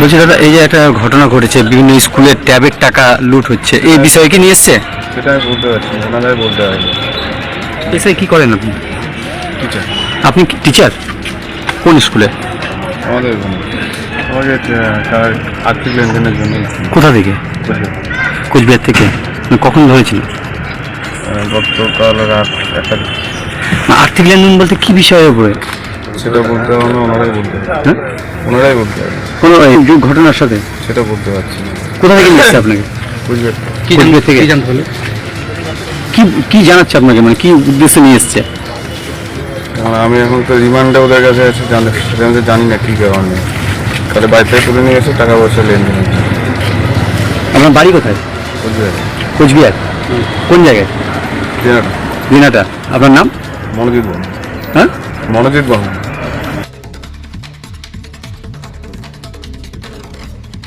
বলছি দাদা এই যে একটা ঘটনা ঘটেছে বিভিন্ন স্কুলের ট্যাবের টাকা লুট হচ্ছে এই বিষয়ে কি নিয়ে এসছে? সেটা আমি বলতে পারছি না ওনাদের বলতে এসে কি করেন আপনি? টিচার। আপনি টিচার? কোন স্কুলে? আমাদের এখানে আমাকে আহ, তার আর্থিক লেনদেনের জন্য কোথা থেকে? কোচবিহার। থেকে। কখন ধরেছিল গতকাল রাত একটা না, আর্থিক লেনদেন বলতে কি বিষয়ের উপরে? সেটা বলতে না ওনারাই বলতে হবে হ্যাঁ? ওনারাই বলতে হবে কোনো এই যে ঘটনার সাথে? সেটা বলতে পারছি না। কোথা থেকে এসছে আপনাকে? বুঝবে কোচবিহার থেকে। জানতে হলো? কি কি জানাচ্ছে আপনাকে? মানে কি উদ্দেশ্যে নিয়ে এসছে? আমি এখন তো রিমান্ডে ওদের কাছে আছে জানি সেটা আমি তো জানি না কী কারণে। তাহলে বাড়ি থেকে তুলে নিয়ে এসে টাকা পয়সা লেনদেন আপনার বাড়ি কোথায়? বুঝবে কোচবিহার। কোন জায়গায়? দিনাটা। দিনাটা। আপনার নাম? মনোজিৎ বর্মন। হ্যাঁ? মনোজিৎ বর্মন।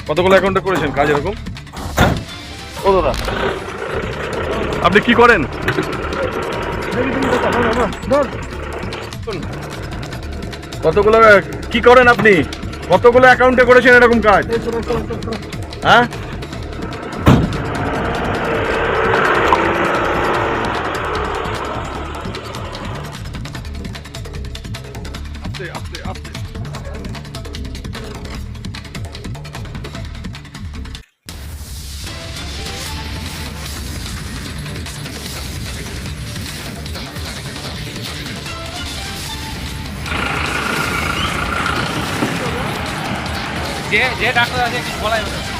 কতগুলো অ্যাকাউন্টে করেছেন কাজ এরকম? ও দাদা। আপনি কি করেন? কতগুলো, কি করেন আপনি? কতগুলো অ্যাকাউন্টে করেছেন এরকম কাজ? হ্যাঁ? আস্তে আস্তে আস্তে যে যে ডাক্তার আছে কিছু বলাই হবে না।